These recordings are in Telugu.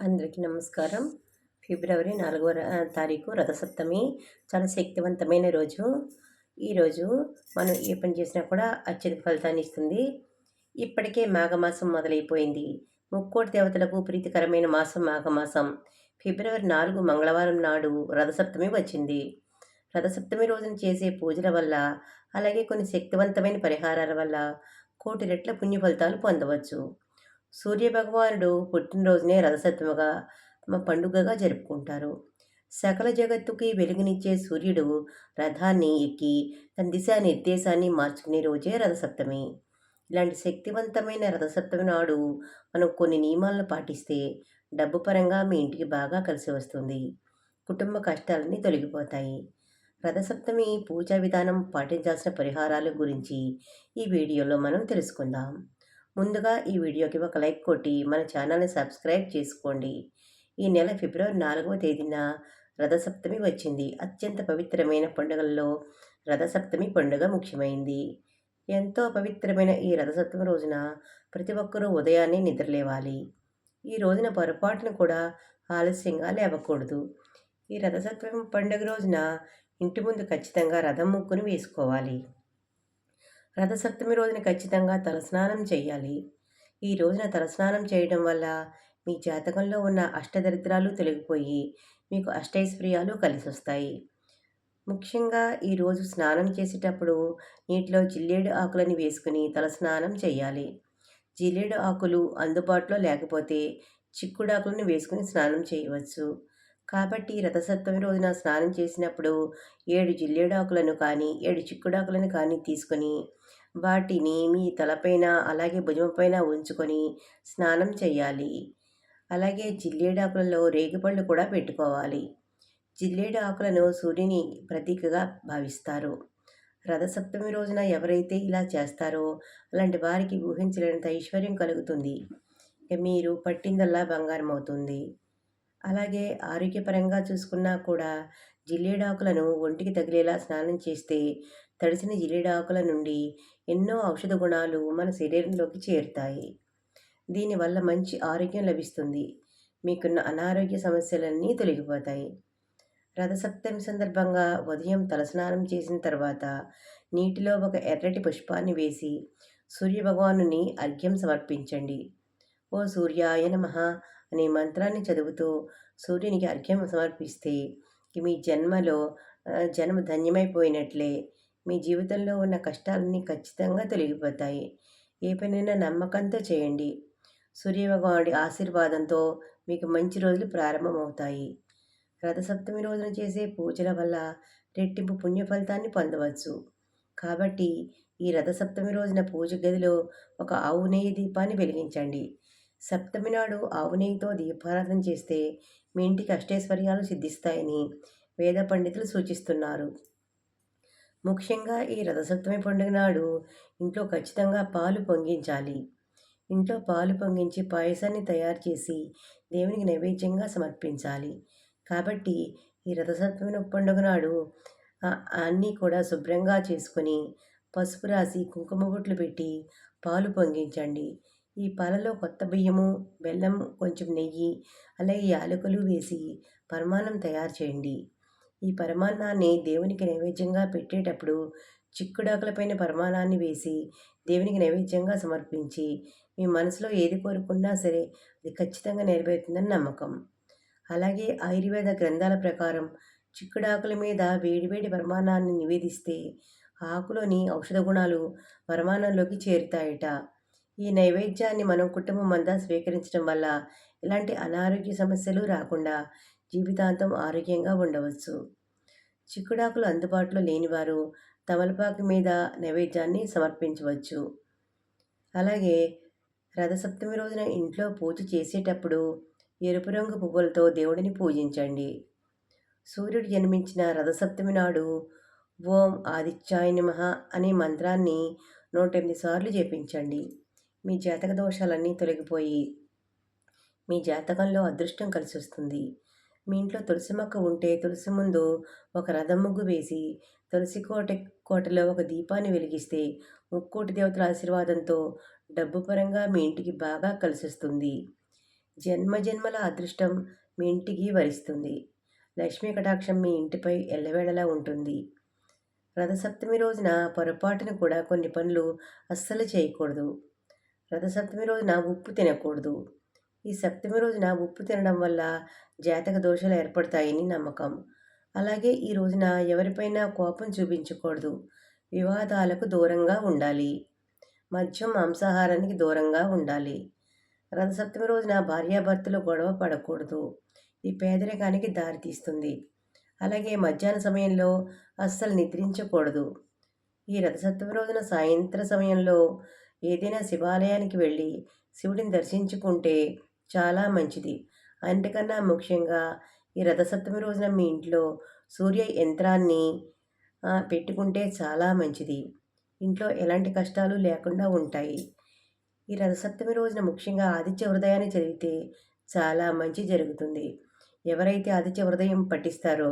అందరికీ నమస్కారం. ఫిబ్రవరి నాలుగవ తారీఖు రథసప్తమి. చాలా శక్తివంతమైన రోజు. ఈరోజు మనం ఏ పని చేసినా కూడా అత్యధిక ఫలితాన్ని ఇస్తుంది. ఇప్పటికే మాఘమాసం మొదలైపోయింది. ముక్కోటి దేవతలకు ప్రీతికరమైన మాసం మాఘమాసం. ఫిబ్రవరి నాలుగు మంగళవారం నాడు రథసప్తమి వచ్చింది. రథసప్తమి రోజున చేసే పూజల వల్ల అలాగే కొన్ని శక్తివంతమైన పరిహారాల వల్ల కోటి రెట్ల పుణ్య ఫలితాలు పొందవచ్చు. సూర్యభగవానుడు పుట్టినరోజునే రథసప్తమిగా తమ పండుగగా జరుపుకుంటారు. సకల జగత్తుకి వెలుగునిచ్చే సూర్యుడు రథాన్ని ఎక్కి తన దిశా నిర్దేశాన్ని మార్చుకునే రోజే రథసప్తమి. ఇలాంటి శక్తివంతమైన రథసప్తమి నాడు మనం కొన్ని నియమాలను పాటిస్తే డబ్బు పరంగా మీ ఇంటికి బాగా కలిసి వస్తుంది. కుటుంబ కష్టాలన్నీ తొలగిపోతాయి. రథసప్తమి పూజా విధానం పాటించాల్సిన పరిహారాల గురించి ఈ వీడియోలో మనం తెలుసుకుందాం. ముందుగా ఈ వీడియోకి ఒక లైక్ కొట్టి మన ఛానల్ని సబ్స్క్రైబ్ చేసుకోండి. ఈ నెల ఫిబ్రవరి నాలుగవ తేదీన రథసప్తమి వచ్చింది. అత్యంత పవిత్రమైన పండుగల్లో రథసప్తమి పండుగ ముఖ్యమైంది. ఎంతో పవిత్రమైన ఈ రథసప్తమి రోజున ప్రతి ఒక్కరూ ఉదయాన్నే నిద్రలేవాలి. ఈ రోజున పొరపాటును కూడా ఆలస్యంగా లేవకూడదు. ఈ రథసప్తమి పండుగ రోజున ఇంటి ముందు ఖచ్చితంగా రథం ముగ్గును వేసుకోవాలి. రథసప్తమి రోజున ఖచ్చితంగా తలస్నానం చేయాలి. ఈ రోజున తలస్నానం చేయడం వల్ల మీ జాతకంలో ఉన్న అష్టదరిద్రాలు తొలగిపోయి మీకు అష్టైశ్వర్యాలు కలిసి వస్తాయి ముఖ్యంగా ఈరోజు స్నానం చేసేటప్పుడు నీటిలో జిల్లేడు ఆకులని వేసుకుని తలస్నానం చేయాలి. జిల్లేడు ఆకులు అందుబాటులో లేకపోతే చిక్కుడు ఆకులను వేసుకుని స్నానం చేయవచ్చు. కాబట్టి రథసప్తమి రోజున స్నానం చేసినప్పుడు ఏడు జిల్లేడాకులను కానీ ఏడు చిక్కుడాకులను కానీ తీసుకొని వాటిని మీ తలపైన అలాగే భుజంపైన ఉంచుకొని స్నానం చేయాలి అలాగే జిల్లేడాకులలో రేగిపళ్ళు కూడా పెట్టుకోవాలి. జిల్లేడు ఆకులను సూర్యుని ప్రతీకగా భావిస్తారు. రథసప్తమి రోజున ఎవరైతే ఇలా చేస్తారో అలాంటి వారికి ఊహించలేనంత ఐశ్వర్యం కలుగుతుంది. మీరు పట్టిందల్లా బంగారం అవుతుంది అలాగే ఆరోగ్యపరంగా చూసుకున్నా కూడా జిల్లేడాకులను ఒంటికి తగిలేలా స్నానం చేస్తే తడిసిన జిల్లేడాకుల నుండి ఎన్నో ఔషధ గుణాలు మన శరీరంలోకి చేరుతాయి. దీనివల్ల మంచి ఆరోగ్యం లభిస్తుంది. మీకున్న అనారోగ్య సమస్యలన్నీ తొలగిపోతాయి. రథసప్తమి సందర్భంగా ఉదయం తలస్నానం చేసిన తర్వాత నీటిలో ఒక ఎర్రటి పుష్పాన్ని వేసి సూర్యభగవానుని అర్ఘ్యం సమర్పించండి. ఓ సూర్యాయ నమ అనే మంత్రాన్ని చదువుతూ సూర్యునికి అర్ఘ్యం సమర్పిస్తే మీ జన్మలో జన్మ ధన్యమైపోయినట్లే. మీ జీవితంలో ఉన్న కష్టాలన్నీ ఖచ్చితంగా తొలగిపోతాయి. ఏ పనైనా నమ్మకంతో చేయండి. సూర్యభగవానుడి ఆశీర్వాదంతో మీకు మంచి రోజులు ప్రారంభమవుతాయి. రథసప్తమి రోజున చేసే పూజల వల్ల రెట్టింపు పుణ్య ఫలితాన్ని పొందవచ్చు. కాబట్టి ఈ రథసప్తమి రోజున పూజ గదిలో ఒక ఆవు నెయ్యి దీపాన్ని వెలిగించండి. సప్తమి నాడు ఆవు నెయ్యితో దీపారాధన చేస్తే మీ ఇంటికి అష్టైశ్వర్యాలు సిద్ధిస్తాయని వేద పండితులు సూచిస్తున్నారు. ముఖ్యంగా ఈ రథసప్తమి పండుగ నాడు ఇంట్లో ఖచ్చితంగా పాలు పొంగించాలి. ఇంట్లో పాలు పొంగించి పాయసాన్ని తయారు చేసి దేవునికి నైవేద్యంగా సమర్పించాలి. కాబట్టి ఈ రథసప్తమి పండుగ నాడు అన్నీ కూడా శుభ్రంగా చేసుకొని పసుపు రాసి కుంకుమ బొట్లు పెట్టి పాలు పొంగించండి. ఈ పాలలో కొత్త బియ్యము బెల్లం కొంచెం నెయ్యి అలాగే యాలకులు వేసి పరమాన్నం తయారు చేయండి. ఈ పరమాన్నాన్ని దేవునికి నైవేద్యంగా పెట్టేటప్పుడు చిక్కుడాకులపైన పరమాణాన్ని వేసి దేవునికి నైవేద్యంగా సమర్పించి మీ మనసులో ఏది కోరుకున్నా సరే అది ఖచ్చితంగా నెరవేరుతుందని నమ్మకం. అలాగే ఆయుర్వేద గ్రంథాల ప్రకారం చిక్కుడాకుల మీద వేడివేడి పరమాణాన్ని నివేదిస్తే ఆకులోని ఔషధ గుణాలు పరమాణంలోకి చేరుతాయట. ఈ నైవేద్యాన్ని మనం కుటుంబం అంతా స్వీకరించడం వల్ల ఇలాంటి అనారోగ్య సమస్యలు రాకుండా జీవితాంతం ఆరోగ్యంగా ఉండవచ్చు. చిక్కుడాకులు అందుబాటులో లేనివారు తమలపాకు మీద నైవేద్యాన్ని సమర్పించవచ్చు. అలాగే రథసప్తమి రోజున ఇంట్లో పూజ చేసేటప్పుడు ఎరుపు రంగు పువ్వులతో దేవుడిని పూజించండి. సూర్యుడు జన్మించిన రథసప్తమి నాడు ఓం ఆదిత్యాయ నమః అనే మంత్రాన్ని నూట ఎనిమిది సార్లు జపించండి. మీ జాతక దోషాలన్నీ తొలగిపోయి మీ జాతకంలో అదృష్టం కలిసి వస్తుంది మీ ఇంట్లో తులసి మొక్క ఉంటే తులసి ముందు ఒక రథం ముగ్గు వేసి తులసి కోట కోటలో ఒక దీపాన్ని వెలిగిస్తే ముక్కోటి దేవతల ఆశీర్వాదంతో డబ్బు పరంగా మీ ఇంటికి బాగా కలిసిస్తుంది. జన్మజన్మల అదృష్టం మీ ఇంటికి వరిస్తుంది. లక్ష్మీ కటాక్షం మీ ఇంటిపై ఎల్లవేళలా ఉంటుంది. రథసప్తమి రోజున పొరపాటున కూడా కొన్ని పనులు అస్సలు చేయకూడదు. రథసప్తమి రోజున ఉప్పు తినకూడదు. ఈ సప్తమి రోజున ఉప్పు తినడం వల్ల జాతక దోషాలు ఏర్పడతాయని నమ్మకం. అలాగే ఈ రోజున ఎవరిపైనా కోపం చూపించకూడదు. వివాదాలకు దూరంగా ఉండాలి. మద్యం మాంసాహారానికి దూరంగా ఉండాలి. రథసప్తమి రోజున భార్యాభర్తలు గొడవ పడకూడదు. ఈ పేదరికానికి దారితీస్తుంది అలాగే మధ్యాహ్న సమయంలో అస్సలు నిద్రించకూడదు. ఈ రథసప్తమి రోజున సాయంత్ర సమయంలో ఏదైనా శివాలయానికి వెళ్ళి శివుడిని దర్శించుకుంటే చాలా మంచిది. అంతకన్నా ముఖ్యంగా ఈ రథసప్తమి రోజున మీ ఇంట్లో సూర్య యంత్రాన్ని పెట్టుకుంటే చాలా మంచిది. ఇంట్లో ఎలాంటి కష్టాలు లేకుండా ఉంటాయి. ఈ రథసప్తమి రోజున ముఖ్యంగా ఆదిత్య హృదయాన్ని చదివితే చాలా మంచి జరుగుతుంది. ఎవరైతే ఆదిత్య హృదయం పఠిస్తారో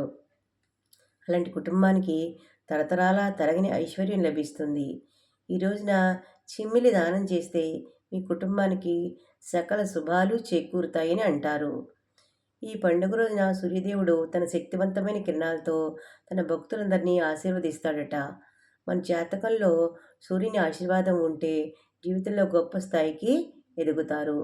అలాంటి కుటుంబానికి తరతరాల తరగని ఐశ్వర్యం లభిస్తుంది. ఈ రోజున చిమ్మిలి దానం చేస్తే మీ కుటుంబానికి సకల శుభాలు చేకూరుతాయని అంటారు. ఈ పండుగ రోజున సూర్యదేవుడు తన శక్తివంతమైన కిరణాలతో తన భక్తులందరినీ ఆశీర్వదిస్తాడట. మన జాతకంలో సూర్యుని ఆశీర్వాదం ఉంటే జీవితంలో గొప్ప స్థాయికి ఎదుగుతారు.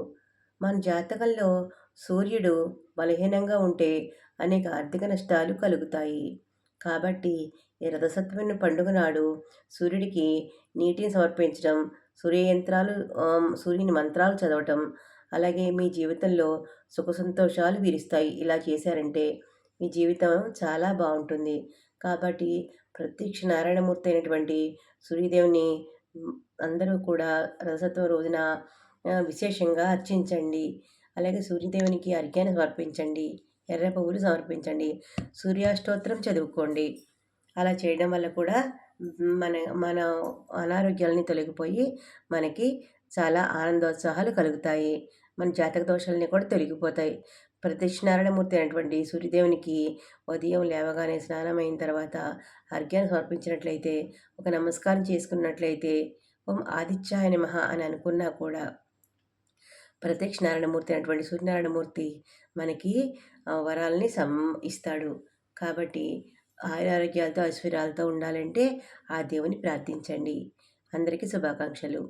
మన జాతకంలో సూర్యుడు బలహీనంగా ఉంటే అనేక ఆర్థిక నష్టాలు కలుగుతాయి. కాబట్టి ఈ రథసత్వమైన పండుగ నాడు సూర్యుడికి నీటిని సమర్పించడం సూర్య యంత్రాలు సూర్యుని మంత్రాలు చదవటం అలాగే మీ జీవితంలో సుఖ సంతోషాలు ఇలా చేశారంటే మీ జీవితం చాలా బాగుంటుంది. కాబట్టి ప్రత్యక్ష నారాయణమూర్తి అయినటువంటి సూర్యదేవుని అందరూ కూడా రథసత్వ రోజున విశేషంగా అర్చించండి. అలాగే సూర్యదేవునికి అర్ఘ్యాన్ని సమర్పించండి. ఎర్ర పువ్వులు సమర్పించండి. సూర్యాష్టోత్రం చదువుకోండి. అలా చేయడం వల్ల కూడా మన మన అనారోగ్యాలని తొలగిపోయి మనకి చాలా ఆనందోత్సాహాలు కలుగుతాయి. మన జాతక దోషాలని కూడా తొలగిపోతాయి. ప్రతిష్నారాయణమూర్తి అయినటువంటి సూర్యదేవునికి ఉదయం లేవగానే స్నానం అయిన తర్వాత అర్ఘ్యాన్ని సమర్పించినట్లయితే ఒక నమస్కారం చేసుకున్నట్లయితే ఓం ఆదిత్యాయ నమః అని అనుకున్నా కూడా ప్రత్యక్షనారాయణమూర్తి అయినటువంటి సూర్యనారాయణమూర్తి మనకి వరాలని సం ఇస్తాడు. కాబట్టి ఆయురారోగ్యాలతో ఐశ్వర్యాలతో ఉండాలంటే ఆ దేవుని ప్రార్థించండి. అందరికీ శుభాకాంక్షలు.